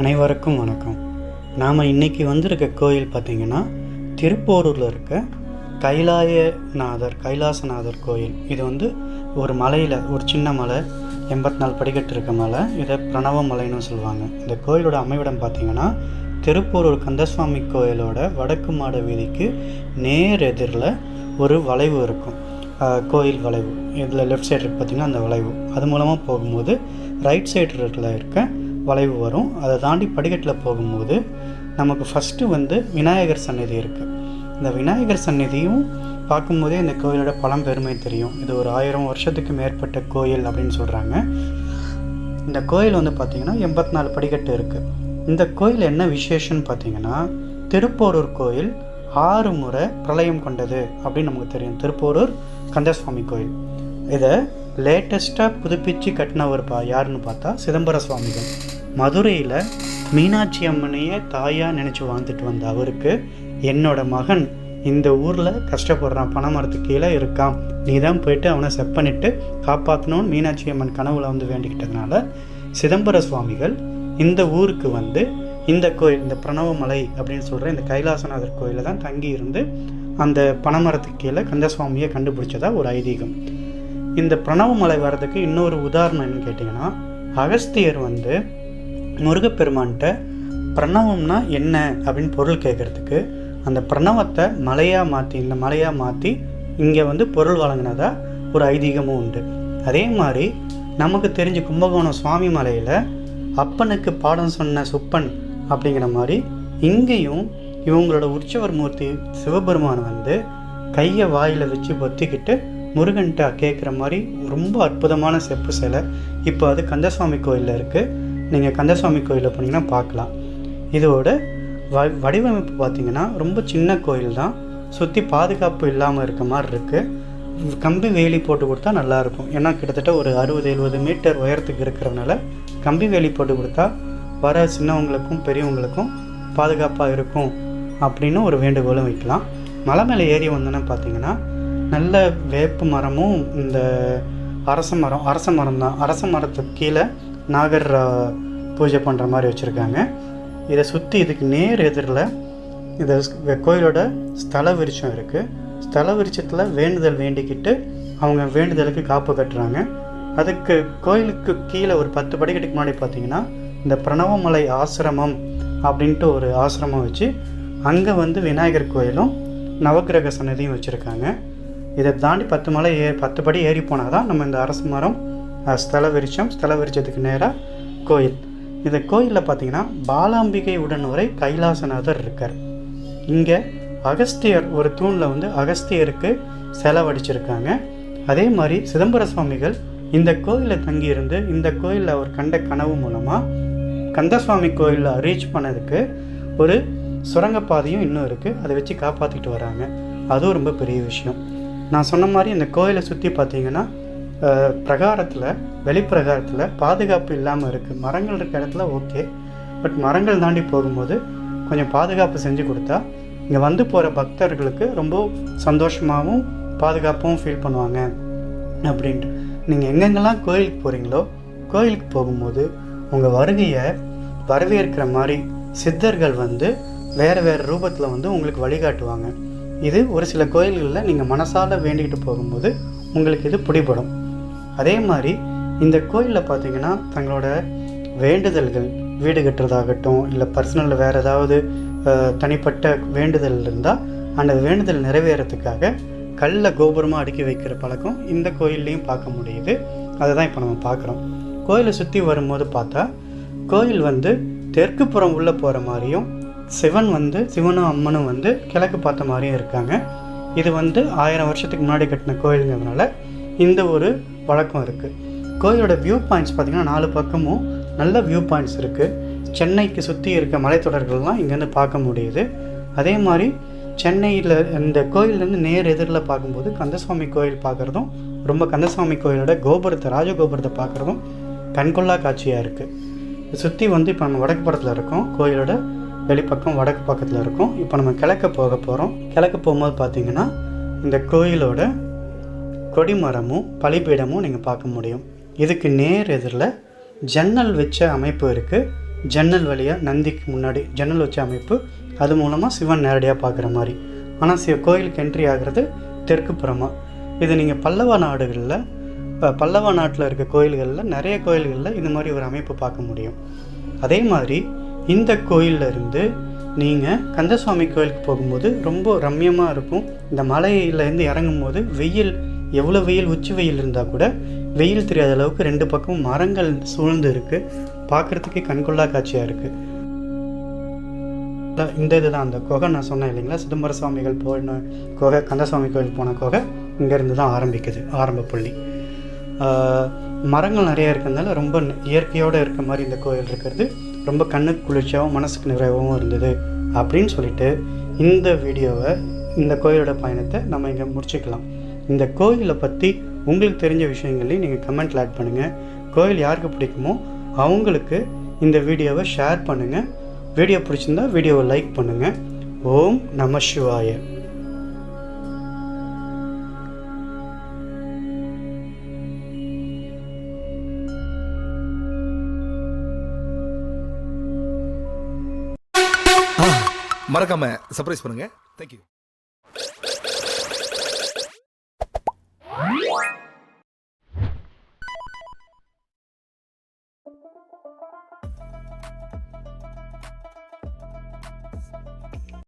அனைவருக்கும் வணக்கம். நாம் இன்னைக்கு வந்திருக்க கோயில் பார்த்திங்கன்னா திருப்போரூரில் இருக்க கைலாயநாதர் கைலாசநாதர் கோயில். இது வந்து ஒரு மலையில் ஒரு சின்ன மலை எண்பத்தி நாலு படிக்கட்டு இருக்க மலை. இதை பிரணவ மலைன்னு சொல்லுவாங்க. இந்த கோயிலோட அமைவிடம் பார்த்திங்கன்னா திருப்போரூர் கந்தசுவாமி கோயிலோட வடக்கு மாட வீதிக்கு நேர் எதிரில் ஒரு வளைவு இருக்கும். கோயில் வளைவு. இதில் லெஃப்ட் சைடு இருக்கு பார்த்திங்கன்னா அந்த வளைவு. அது மூலமாக போகும்போது ரைட் சைடில் இருக்க வளைவு வரும். அதை தாண்டி படிக்கட்டில் போகும்போது நமக்கு ஃபஸ்ட்டு வந்து விநாயகர் சந்நிதி இருக்குது இந்த விநாயகர் சந்நிதியும் பார்க்கும்போதே இந்த கோயிலோட பழம்பெருமை தெரியும். இது ஒரு ஆயிரம் வருஷத்துக்கு மேற்பட்ட கோயில் அப்படின்னு சொல்கிறாங்க இந்த கோயில் வந்து பார்த்திங்கன்னா எண்பத்தி நாலு படிக்கட்டு இருக்குது இந்த கோயில் என்ன விசேஷம்னு பார்த்தீங்கன்னா திருப்போரூர் கோயில் ஆறு முறை பிரளயம் கொண்டது அப்படின்னு நமக்கு தெரியும். திருப்போரூர் கந்தசுவாமி கோயில். இதை லேட்டஸ்ட்டாக புதுப்பிச்சு கட்டினவர் பா யாருன்னு பார்த்தா சிதம்பர சுவாமிகள். மதுரையில் மீனாட்சி அம்மனையே தாயாக நினச்சி வாழ்ந்துட்டு வந்த அவருக்கு என்னோட மகன் இந்த ஊரில் கஷ்டப்படுறான் பனைமரத்துக்கு கீழே இருக்கான். நீ தான் போயிட்டு அவனை செப் பண்ணிட்டு காப்பாற்றணும்னு மீனாட்சி அம்மன் கனவுல வந்து வேண்டிக்கிட்டதுனால சிதம்பர சுவாமிகள் இந்த ஊருக்கு வந்து இந்த கோயில் இந்த பிரணவமலை அப்படின்னு சொல்கிற இந்த கைலாசநாதர் கோயிலில் தான் தங்கி இருந்து அந்த பனைமரத்துக்கு கீழே கந்தசுவாமியை கண்டுபிடிச்சதா ஒரு ஐதீகம். இந்த பிரணவமலை வர்றதுக்கு இன்னொரு உதாரணம் என்னன்னு கேட்டிங்கன்னா அகஸ்தியர் வந்து முருகப்பெருமான்கிட்ட பிரணவம்னா என்ன அப்படின்னு பொருள் கேட்குறதுக்கு அந்த பிரணவத்தை மலையாக மாற்றி இந்த மலையாக மாற்றி இங்கே வந்து பொருள் வழங்கினதா ஒரு ஐதீகமும் உண்டு. அதே மாதிரி நமக்கு தெரிஞ்ச கும்பகோணம் சுவாமி மலையில் அப்பனுக்கு பாடம் சொன்ன சுப்பன் அப்படிங்கிற மாதிரி இங்கேயும் இவங்களோட உற்சவர் மூர்த்தி சிவபெருமான் வந்து கையை வாயில் வச்சு பொத்திக்கிட்டு முருகன்ட்ட கேட்குற மாதிரி ரொம்ப அற்புதமான செப்பு சிலை. இப்போ அது கந்தசுவாமி கோயிலில் இருக்குது நீங்கள் கந்தசுவாமி கோயிலில் போனீங்கன்னா பார்க்கலாம். இதோட வ வடிவமைப்பு பார்த்திங்கன்னா ரொம்ப சின்ன கோயில் தான். சுற்றி பாதுகாப்பு இல்லாமல் இருக்க மாதிரி இருக்குது கம்பி வேலி போட்டு கொடுத்தா நல்லாயிருக்கும் ஏன்னா கிட்டத்தட்ட ஒரு அறுபது எழுபது மீட்டர் உயரத்துக்கு இருக்கிறதுனால கம்பி வேலி போட்டு கொடுத்தா வர சின்னவங்களுக்கும் பெரியவங்களுக்கும் பாதுகாப்பாக இருக்கும் அப்படின்னு ஒரு வேண்டுகோளும் வைக்கலாம். மலை மேலே ஏறி வந்தோன்னா பார்த்தீங்கன்னா நல்ல வேப்பு மரமும் இந்த அரச மரம் அரச மரம் தான். அரச மரத்துக்கு கீழே நாகர் பூஜை பண்ணுற மாதிரி வச்சுருக்காங்க. இதை சுற்றி இதுக்கு நேர் எதிரில் இந்த கோயிலோட ஸ்தல விருட்சம் இருக்குது ஸ்தல விருட்சத்தில் வேண்டுதல் வேண்டிக்கிட்டு அவங்க வேண்டுதலுக்கு காப்பு கட்டுறாங்க. அதுக்கு கோயிலுக்கு கீழே ஒரு பத்து படிக்கட்டுக்கு முன்னாடி பார்த்தீங்கன்னா இந்த பிரணவமலை ஆசிரமம் அப்படின்ட்டு ஒரு ஆசிரமம் வச்சு அங்கே வந்து விநாயகர் கோயிலும் நவக்கிரக சன்னதியும் வச்சுருக்காங்க. இதை தாண்டி பத்து மலை ஏ பத்து படி ஏறி போனால் தான் நம்ம இந்த அரசு மரம் ஸ்தல விருட்சம் ஸ்தல விருட்சத்துக்கு நேராக கோயில். இந்த கோயிலில் பார்த்தீங்கன்னா பாலாம்பிகை உடன் உரை கைலாசநாதர் இருக்கார். இங்கே அகஸ்தியர் ஒரு தூணில் வந்து அகஸ்தியருக்கு செலவடிச்சிருக்காங்க. அதே மாதிரி சிதம்பர சுவாமிகள் இந்த கோயிலில் தங்கியிருந்து இந்த கோயிலில் அவர் கண்ட கனவு மூலமாக கந்தசுவாமி கோயிலில் ரீச் பண்ணதுக்கு ஒரு சுரங்கப்பாதையும் இன்னும் இருக்குது அதை வச்சு காப்பாற்றிட்டு வராங்க. அதுவும் ரொம்ப பெரிய விஷயம். நான் சொன்ன மாதிரி இந்த கோயிலை சுற்றி பார்த்தீங்கன்னா பிரகாரத்தில் வெளிப்பிரகாரத்தில் பாதுகாப்பு இல்லாமல் இருக்குது மரங்கள் இருக்க இடத்துல ஓகே பட் மரங்கள் தாண்டி போகும்போது கொஞ்சம் பாதுகாப்பு செஞ்சு கொடுத்தா இங்கே வந்து போகிற பக்தர்களுக்கு ரொம்ப சந்தோஷமாகவும் பாதுகாப்பாகவும் ஃபீல் பண்ணுவாங்க. அப்படின்ட்டு. நீங்கள் எங்கெங்கெல்லாம் கோயிலுக்கு போகிறீங்களோ கோயிலுக்கு போகும்போது உங்கள் வருகையை வரவேற்கிற மாதிரி சித்தர்கள் வந்து வேறு வேறு ரூபத்தில் வந்து உங்களுக்கு வழிகாட்டுவாங்க. இது ஒரு சில கோயில்களில் நீங்கள் மனசால் வேண்டிக்கிட்டு போகும்போது உங்களுக்கு இது பிடிபடும். அதே மாதிரி இந்த கோயிலில் பார்த்தீங்கன்னா தங்களோட வேண்டுதல்கள் வீடு கட்டுறதாகட்டும் இல்லை பர்சனலில் வேறு ஏதாவது தனிப்பட்ட வேண்டுதல் இருந்தால் அந்த வேண்டுதல் நிறைவேறத்துக்காக கல்லில் கோபுரமாக அடுக்கி வைக்கிற பழக்கம் இந்த கோயில்லையும் பார்க்க முடியுது. அதை தான் இப்போ நம்ம பார்க்குறோம் கோயிலை சுற்றி வரும்போது பார்த்தா கோயில் வந்து தெற்கு புறம் உள்ளே போகிற மாதிரியும் சிவன் வந்து சிவனும் அம்மனும் வந்து கிழக்கு பார்த்த மாதிரியும் இருக்காங்க. இது வந்து ஆயிரம் வருஷத்துக்கு முன்னாடி கட்டின கோயிலுங்கிறதுனால இந்த ஒரு வழக்கம் இருக்குது கோயிலோட வியூ பாயிண்ட்ஸ் பார்த்திங்கன்னா நாலு பக்கமும் நல்ல வியூ பாயிண்ட்ஸ் இருக்குது சென்னைக்கு சுற்றி இருக்க மலைத்தொடர்கள்லாம் இங்கேருந்து பார்க்க முடியுது. அதே மாதிரி சென்னையில் இந்த கோயிலேருந்து நேர் எதிரில் பார்க்கும்போது கந்தசுவாமி கோயில் பார்க்குறதும் ரொம்ப கந்தசுவாமி கோயிலோட கோபுரத்தை ராஜகோபுரத்தை பார்க்குறதும் கண்கொள்ளா காட்சியாக இருக்குது சுற்றி வந்து இப்போ நம்ம வடக்கு பக்கத்தில் இருக்கோம். கோயிலோட வெளிப்பக்கம் வடக்கு பக்கத்தில் இருக்கோம். இப்போ நம்ம கிழக்க போக போகிறோம் கிழக்கு போகும்போது பார்த்திங்கன்னா இந்த கோயிலோட கொடிமரமும் பலிபீடமும் நீங்கள் பார்க்க முடியும். இதுக்கு நேர் எதிரில் ஜன்னல் வச்ச அமைப்பு இருக்குது ஜன்னல் வழியாக நந்திக்கு முன்னாடி ஜன்னல் வச்ச அமைப்பு அது மூலமாக சிவன் நேரடியாக பார்க்குற மாதிரி. ஆனால் சிவ கோயிலுக்கு என்ட்ரி ஆகிறது தெற்கு புறமாக இது நீங்கள் பல்லவ நாடுகளில் இப்போ பல்லவ நாட்டில் இருக்க கோயில்களில் நிறைய கோயில்களில் இந்த மாதிரி ஒரு அமைப்பு பார்க்க முடியும். அதே மாதிரி இந்த கோயில்ல இருந்து நீங்கள் கந்தசுவாமி கோயிலுக்கு போகும்போது ரொம்ப ரம்மியமாக இருக்கும். இந்த மலையிலேருந்து இறங்கும்போது வெயில் எவ்வளோ வெயில் உச்சி வெயில் இருந்தால் கூட வெயில் தெரியாத அளவுக்கு ரெண்டு பக்கமும் மரங்கள் சூழ்ந்து இருக்குது பார்க்குறதுக்கே கண்கொள்ளா காட்சியாக இருக்குது இந்த இதுதான் அந்த குகை. நான் சொன்னேன் இல்லைங்களா? சிதம்பர சுவாமிகள் போன குகை கந்தசுவாமி கோயில் போன குகை இங்கேருந்து தான் ஆரம்பிக்குது ஆரம்ப புள்ளி. மரங்கள் நிறையா இருக்கிறதுனால ரொம்ப இயற்கையோடு இருக்க மாதிரி இந்த கோயில் இருக்கிறது. ரொம்ப கண்ணுக்கு குளிர்ச்சியாகவும் மனசுக்கு நிறைவாகவும் இருந்தது அப்படின்னு சொல்லிட்டு இந்த வீடியோவை இந்த கோயிலோட பயணத்தை நம்ம இங்கே முடிச்சுக்கலாம். இந்த கோயிலை பற்றி உங்களுக்கு தெரிஞ்ச விஷயங்களையும் நீங்கள் கமெண்ட்டில் ஆட் பண்ணுங்கள் கோயில் யாருக்கு பிடிக்குமோ அவங்களுக்கு இந்த வீடியோவை ஷேர் பண்ணுங்கள் வீடியோ பிடிச்சிருந்தா வீடியோவை லைக் பண்ணுங்கள் ஓம் நம சிவாய. மறக்காம சர்ப்ரைஸ் பண்ணுங்க. தேங்க்யூ